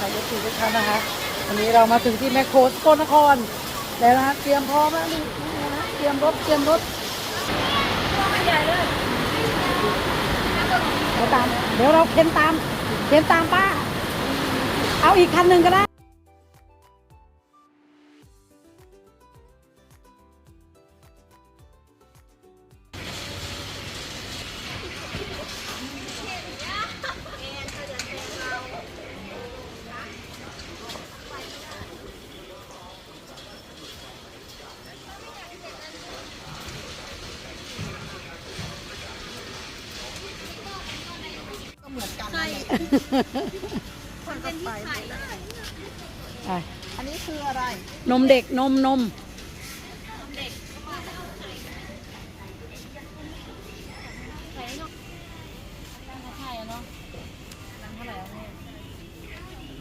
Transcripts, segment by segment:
ค่ะยศสีทุกท่านนะคะ วันนี้เรามาถึงที่แมคโครสกลนคร แล้วนะเตรียมพร้อมแล้วนี่นะเตรียมรถเตรียมรถเดี๋ยวตามเดี๋ยวเราเข็นตามเข็นตามป้า เอาอีกคันหนึ่งก็ได้ คนเป็นที่ไข่ไปอันนี้คืออะไร นมเด็กนมนมใส่เนาะใช่เนาะน้ำเท่าไหร่แล้วเนี่ย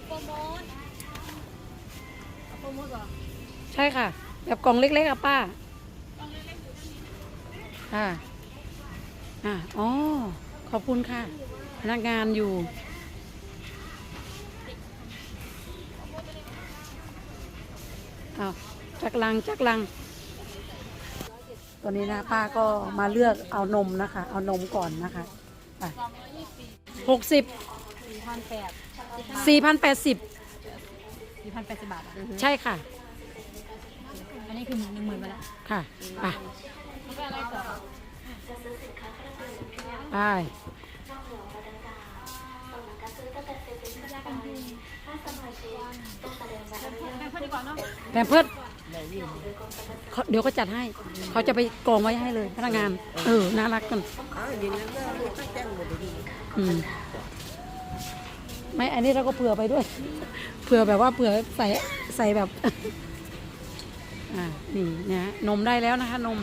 โปรโมทเอาโปรโมทเหรอใช่ค่ะ แบบกล่องเล็กๆอะป้าค่ะ อ่าอ๋อ ขอบคุณค่ะ พนักงานอยู่ เอาจักลังจักลังตอนนี้นะป้าก็มาเลือกเอานมนะคะ เอานมก่อนนะคะหกสิบสี่พันแปดสี่พันแปดสิบสี่พันแปดสิบบาทอะใช่ค่ะ อันนี้คือหนึ่งหมื่นไปแล้วค่ะไปแล้วก็อะไรต่อไป แพมเพิร์ดเขาเดี๋ยวก็จัดให้ เขาจะไปกองไว้ให้เลยพนักงาน เออ น่ารักกันอืมไม่ อันนี้เราก็เผื่อไปด้วย เผื่อแบบว่าเผื่อใส่ใส่แบบ อ่า นี่นะฮะนมได้แล้วนะคะ นม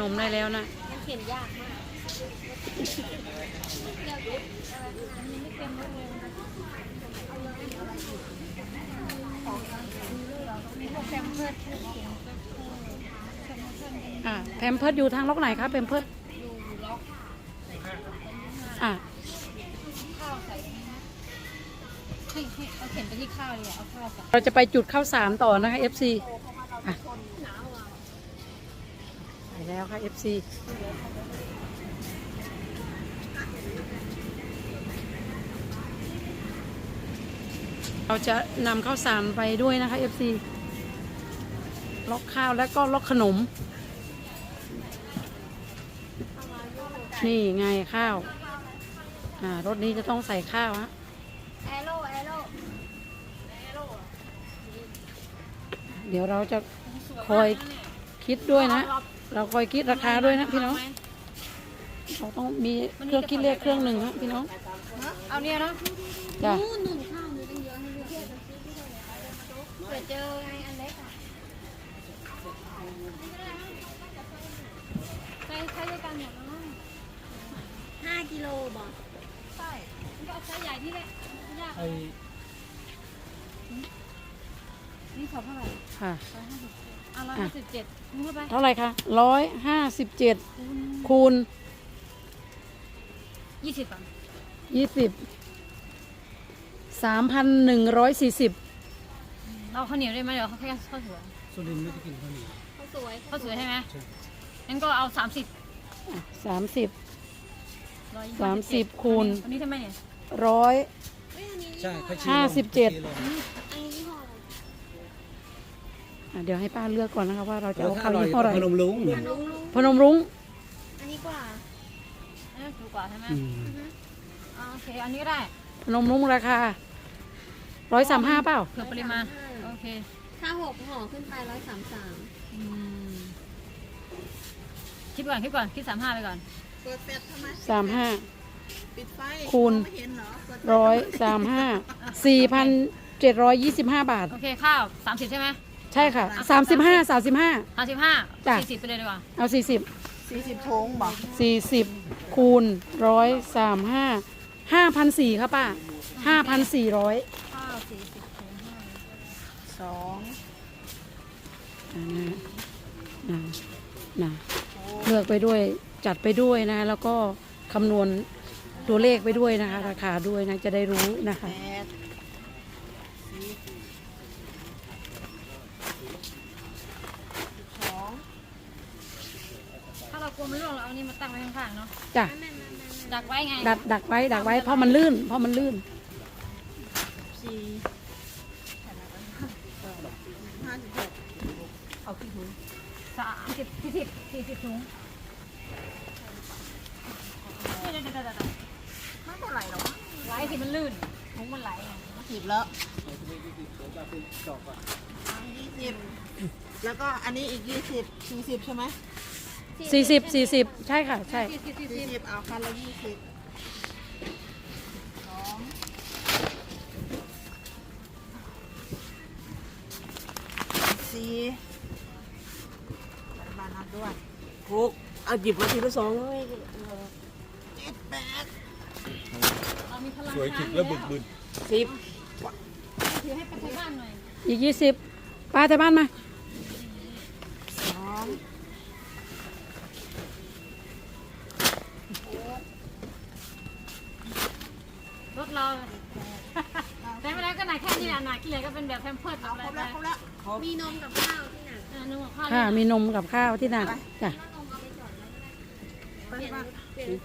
นมได้แล้วนะมันเขียนยากมาก อันนี้ไม่เต็มรถเลยมีพวกแคมเพิร์ดเขียนแคมเพิร์ดอ่าแพมเพิร์ดอยู่ทางล็อกไหนครับแพมเพิร์ดอยู่ล็อกอ่าข้าวใส่ให้ให้เอาเข็นไปที่ข้าวเลยอะเอาข้าวใส่เราจะไปจุดข้าวสารต่อนะคะ FC อะไปแล้วค่ะ FC เราจะนำข้าวสารไปด้วยนะคะ FC ล็อกข้าวแล้วก็ล็อกขนม นี่ไงข้าว อ่ารถนี้จะต้องใส่ข้าวฮะแอโร่แอโร่เดี๋ยวเราจะคอยคิดด้วยนะ เราคอยคิดราคาด้วยนะพี่น้องเราต้องมีเครื่องคิดเลขเครื่องหนึ่งฮะพี่น้อง เอาเนี่ยเนาะจ้ะ เผื่อเจอไงอันเล็กอะใช้ใช้ด้วยกันหมดแล้วมั้งห้ากิโลบอกใช่มันก็เอาไซส์ใหญ่นี่แหละยากนี่ขอเท่าไหร่ค่ะ ร้อยห้าสิบอะร้อยห้าสิบเจ็ดมึงเข้าไปเท่าไหร่คะร้อยห้าสิบเจ็ดคูณยี่สิบก่อนยี่สิบสามพันหนึ่งร้อยสี่สิบ เราข้าวเหนียวได้ไหมเดี๋ยวเขาแค่ข้าวสวยสุรินทร์ไม่ได้กินข้าวเหนียวข้าวสวยข้าวสวยใช่ไหมงั้นก็เอาสามสิบสามสิบ ร้อยสามสิบคูณ อันนี้ทำไมเนี่ยร้อยใช่เขาชี้ห้าสิบเจ็ดลงอะเดี๋ยวให้ป้าเลือกก่อนนะคะว่าเราจะแล้วเอาถ้าข้าวอร่อยยี่ห้ออะไรพนมรุ้งพนมรุ้งอันนี้กว่าอันนี้ถูกกว่าใช่ไหมอืมอ่าโอเค อันนี้ก็ได้พนมรุ้งราคาร้อยสามห้าเปล่าเผื่อปริมาณโอเคถ้าหกห่อขึ้นไปร้อยสามสามอืมคิดก่อนคิดก่อนคิดสามห้าไปก่อน เปิดแฟลชทำไมสามห้า ปิดไฟคูณมองไม่เห็นเหรอเปิดแฟลชร้อยสามห้าสี่พันเจ็ดร้อยยี่สิบห้าบาท โอเคข้าวสามสิบใช่ไหมใช่ค่ะสามสิบห้าสามสิบห้า สามสิบห้าจ้ะ สี่สิบไปเลยดีกว่าเอาสี่สิบสี่สิบโถงบอกสี่สิบคูณร้อยสามห้าห้าพันสี่ครับป้าห้าพันสี่ร้อยข้าวสี่สิบถึงห้า สองนะนะนะเลือกไปด้วยจัดไปด้วยนะ แล้วก็คำนวณตัวเลขไปด้วยนะคะ ราคาด้วยนะจะได้รู้นะคะแปดสองถ้าเรากลัวมันร่วงเราเอานี่มาตั้งไว้ข้างๆเนาะจ้ะดักไว้ไงดักดักไว้ดักไว้เพราะมันลื่น เพราะมันลื่นสี่ห้าสิบหกเอากี่ถุงสามสิบสี่สิบสี่สิบถุงนี่เดี๋ยวเดี๋ยวเดี๋ยวเดี๋ยวไม่เท่าไหร่หรอกไหลสิมันลื่นถุงมันไหลไงสิบแล้วยี่สิบแล้วก็อันนี้อีกยี่สิบสี่สิบใช่ไหมสี่สิบสี่สิบใช่ค่ะ ใช่ สี่สิบสี่สิบเอาคันละยี่สิบ สี่รัฐบาลนับด้วยหกเอาหยิบมาทีละสองเลยเจ็ดแปดเรามีพลังสวยถึกแล้วบึกบึนสิบถือให้ไปที่บ้านหน่อยอีกยี่สิบป้าแต่บ้านมาสองรถเราแต่ไม่ได้ก็ หนักแค่นี้แหละหนักที่เหลือก็เป็นแบบแพมเพิร์ดเอาอะไรครบไปแล้วครบแล้วมีนมกับข้าวที่ไหนอ่านุ่มกับข้าวค่ะ มีนมกับข้าวที่หนักจ้ะไปบ้านเดี๋ยว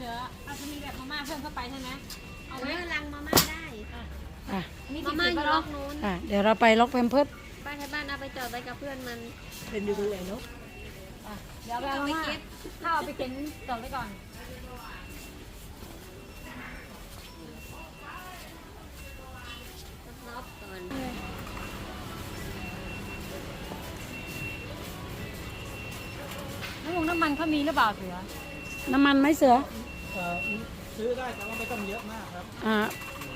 เดี๋ยวอาจจะมีแบบมาม่าเพิ่มเข้าไปใช่ไหมเอาไว้ลังมาม่าได้ค่ะนี่มาที่ม่าติดอยู่ไปล็ล็ออกกนู้นค่ะเดี๋ยวเราไปล็อกแพมเพิร์ดป้าที่บ้านเอาไปจอดไว้กับเพื่อนมันเป็นอยู่ตรงไหนเนาะเดี๋ยวเอามาม่าข้าวไปเก็บต่อไว้ก่อน มันน้ำมันเขามีหรือเปล่าเสือน้ำมันไหมเสือเอ่อซื้อได้แต่ว่าไม่ต้องเยอะมากครับอ่า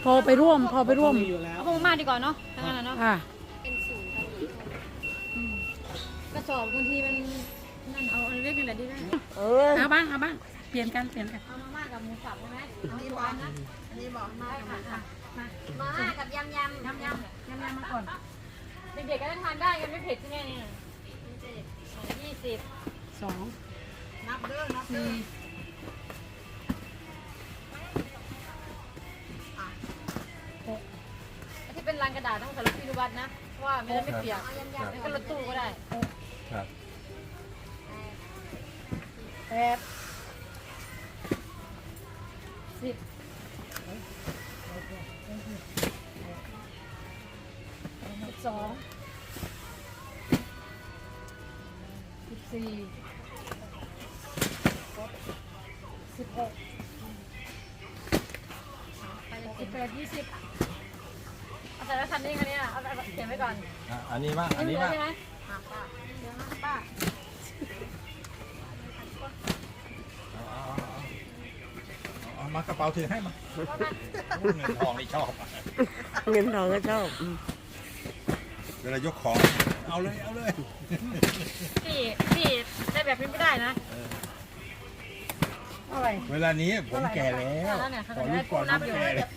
พอไปร่วมพอไปร่วมมีอยู่แล้วเอาพวกมาม่าดีกว่าเนาะทั้งนั้นนะเนาะค่ะเป็นศูนย์ตรงนี้กระสอบบางทีมันนั่นเอาอันเล็กนี่แหละดีไหมเออเอาบ้างเอาบ้างเปลี่ยนกันเปลี่ยนกันเอามาม่ากับหมูสับใช่ไหมอันนี้บอกอันนี้บอกมาได้ค่ะมาม่ากับยำยำยำยำยำยำมาก่อนเด็กๆก็ได้ทานได้กันไม่เผ็ดใช่ไหมเนี่ยยี่สิบสอง นับเด้อนับเด้อที่เป็นลังกระดาษต้องใส่รถพิรุวัตนะเพราะว่าไม่ได้ไม่เปียกแล้วก็รถตู้ก็ได้ครับแปดสิบสิบสองสิบสี่ สิบหกสิบแปดยี่สิบเอาใส่แล้วทันนี้คันนี้อะเอาเอาเขียนไว้ก่อนอะอันนี้บ้างอันนี้เหลืบ้างใช่ไหมป้าเอาเอาเอาเอามากระเป๋าถือให้มาเงินทองนี่ชอบอะเงินทองก็ชอบอืมเวลายกของเอาเลยเอาเลย พี่พี่ได้แบบนี้ไม่ได้นะ เท่าไหร่เวลานี้ผมแก่แล้วแล้วเนี่ยเขาขจะอได้ลูกก่อนนัผบมอยู่แก่แล้ว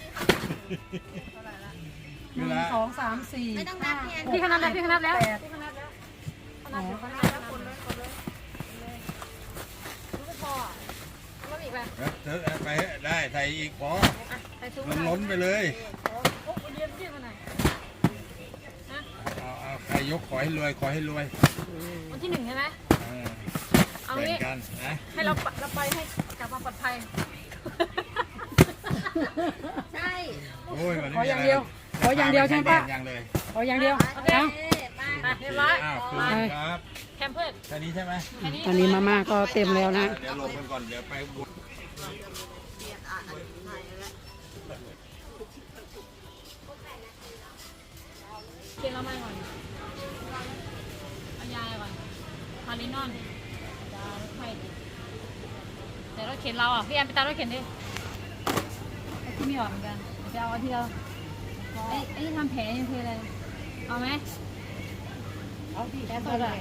หนึ่งสองสามสี่ไม่ต้องนับเนี่ยพี่เขานับแล้วพี่เขานับแล้วแปดพี่เขานับแล้วเขานับอยู่เขานับแล้วคนเลยคนเลยรู้ไม่พอเอาอีกไปเออเออไปได้ใส่อีกพอใส่ถุงมันล้นไปเลยโอ้โหเรียนที่มาไหนเอาเอาใครยกขอให้รวยขอให้รวยวันที่หนึ่งใช่ไหมเออเอาแบ่งงี้กันนะให้เราเราไปให้ กลับมาปลอดภัย ใช่โอ้ยวันนี้ขออย่างเดียว ขออย่างเดียวใช่ไหมป้าอย่างเลยขออย่างเดียวโอเคเอาเอ๊ะป้าไปเรียบร้อยอ้าวคืมานครับแคมเพิร์ดแค่นี้ใช่ไหมแค่นี้ตอนนี้มาม่าก็เต็มแล้วนะ เดี๋ยวลงกันก่อน เดี๋ยวไปบุกเปลี่ยนอะอันไหนแล้วเขียนเรามาก่อนเอายาก่อนพาลินอนยาลดไข้แต่ รถเข็นเราอะพี่แอมไปตามรถเข็นดิไอ้ที่มีออกเหมือนกันเดี๋ยวจะเอาอันที่เราไอ้ไอ้ที่ทำแผลยังคืออะไรเอาไหมเอาที่แผลสดอะ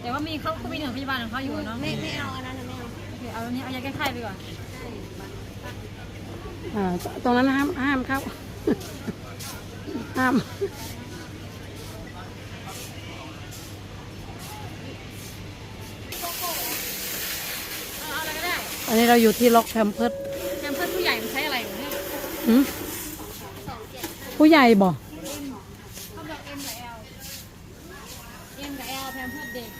แต่ว่ามีเขาเขามีหนึ่งพยาบาลของเขาอยู่เนาะไม่ไม่เอาอันนั้นนะไม่เอาโอเคเอาอันนี้เอายาแก้ไข้ไปก่อนอ่าตรงนั้นห้ามห้ามเข้าห้าม เอาเอาอะไรก็ได้ อั นนี้เราอยู่ที่ล็อกแพมเพิร์ดแคมเพิร์ดผู้ใหญ่มันใช้อะไรอยู่เนี่ยหืมผู้ใหญ่บ่เขาบอก M กับ L M กับ L แพมเพิร์ดเด็ก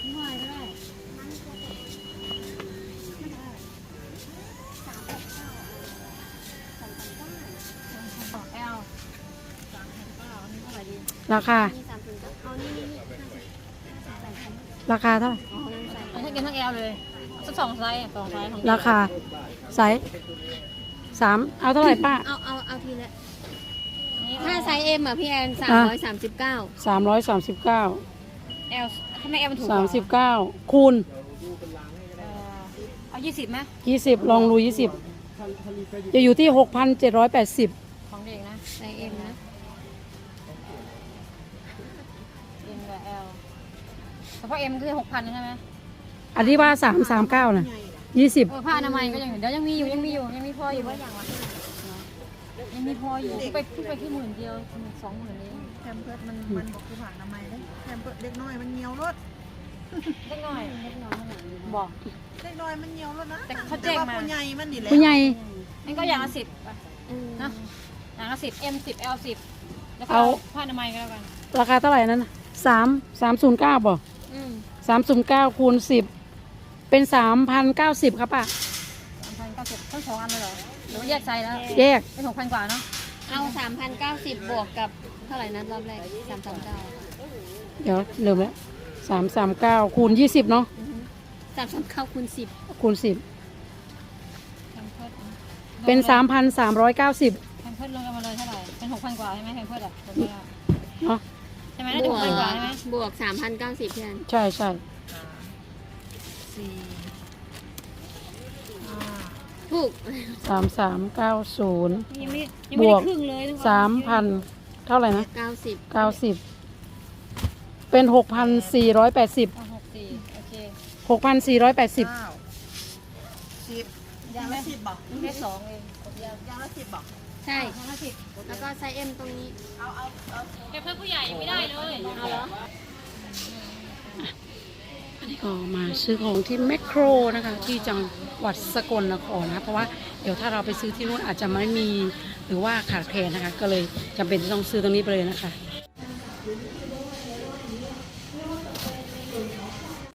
ไม่ไหวก็ได้ของ L สามพันเก้าอันนี้เท่าไหร่ดีราคามีสามถึงก็เอานี่นี่นี่ห้าสิบใส่ชั้นราคาเท่าไหร่อ๋อนั่นใส่ เอาทั้ง M ทั้ง L เลยสักสองไซส์อะสองไซส์ของราคาไซส์สามเอาเท่าไหร่ป้า เอาเอาเอาทีละนี่ถ้าไซส์เอ็มอะพี่แอนสามอะร้อยสามสิบเก้าสามร้อยสามสิบเก้า L ทำไม L มันถูกกสาว่มสิบเก้าคูณเออเอายี่สิบไหมยี่สิบลองดูยี่สิบจะอยู่ที่หกพันเจ็ดร้อยแปดสิบของเด็กนะไซส์เอ็มนะ M กับ L เฉพาะ M คือหกพันใช่ไหม อันที่ว่าสามสามเก้านะยี่สิบเออผ้าอนามัยก็ยังอยู่เดี๋ยวยังมีอยู่ยังมีอยู่ยังมีพออยู่ว่าอย่างละยังมีพออยู่เพิ่งไปเพิ่งไปที่หมื่นเดียวหมื่นสองหมื่นเองแคมเพิร์ดมันมันบอกคือผ่านทำไมได้แคมเพิร์ดเด็กน้อยมันเหนียวรถเล็กน้อยบอกเด็กน้อยมันเหนียวรถนะแต่เขาแจ้งมาต่ว่ผู้ใหญ่มันนี่แหละผู้ใหญ่นั่นก็อย่างละสิบเออนะอย่างละสิบ M สิบ L สิบแล้วก็เอาผ้าอนามัยก็แล้วกันราคาเท่าไหร่นั้นสามสามศูนย์เก้าบ่อืมสามศูนย์เก้าคูณสิบ เป็นสามพันเก้าสิบครับป้าสามพันเก้าสิบทั้งสองอันเลยเหรอหรือว่าแยกไซส์แล้วแยกเป็นหกพันกว่าเนาะเอาสามพันเก้าสิบบวกกับเท่าไหร่นั้นรอบแรกสามสามเก้าเดี๋ยวลืมแล้วสามสามเก้าคูณยี่สิบเนาะสามสามเก้าคูณสิบคูณสิบแพมเพิร์ดเป็นสามพันสามร้อยเก้าสิบแพมเพิร์ดรวมกันมาเลยเท่าไหร่เป็นหกพันกว่าใช่ไหมแพมเพิร์ดอะรวมกันแล้วเนาะใช่ไหมน่าจะหกพันกว่าใช่ไหมบวกสามพันเก้าสิบพี่แอนใช่ใช่ สี่ห้าถูกสามสามเก้าศูนย์ยังไม่ยังไม่ได้ครึ่งเลยต้องสามพันเท่าไหร่นะเก้าสิบเก้าสิบเป็นหกพันสี่ร้อยแปดสิบเอาหกสี่โอเคหกพันสี่ร้อยแปดสิบเก้าสิบยัยังงไม่ละสิบบอกแค่สองเองยังละสิบบอกใช่ยังละสิบแล้วก็ไซส์เอ็มตรงนี้ เอาเอาเอาแค่เพื่อนผู้ใหญ่ยังไม่ได้เลย เอาเหรออันนี้ ก็มาซื้อของที่แมคโครนะคะ ที่จังหวัดสกลนครนะ เพราะว่าเดี๋ยวถ้าเราไปซื้อที่นู่นอาจจะไม่มีหรือว่าขาดแคลนนะคะ ก็เลยจำเป็นต้องซื้อตรงนี้ไปเลยนะคะ